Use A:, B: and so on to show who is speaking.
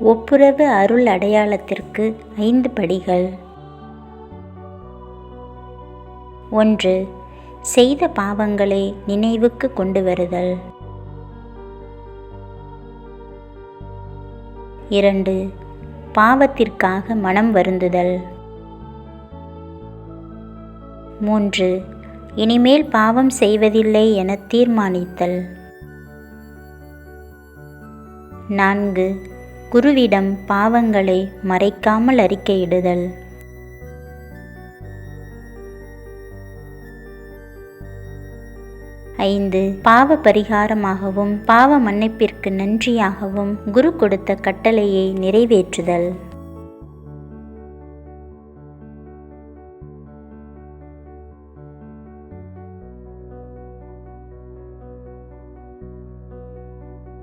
A: ஒப்புரவு அருள் அடையாளத்திற்கு ஐந்து படிகள். ஒன்று செய்த பாவங்களை நினைவுக்கு கொண்டு வருதல். இரண்டு பாவத்திற்காக மனம் வருந்துதல். மூன்று இனிமேல் பாவம் செய்வதில்லை என தீர்மானித்தல். நான்கு குருவிடம் பாவங்களை மறைக்காமல் அறிக்கையிடுதல். ஐந்து பாவ பரிகாரமாகவும் பாவ மன்னிப்பிற்கு நன்றியாகவும் குரு கொடுத்த கட்டளையை நிறைவேற்றுதல்.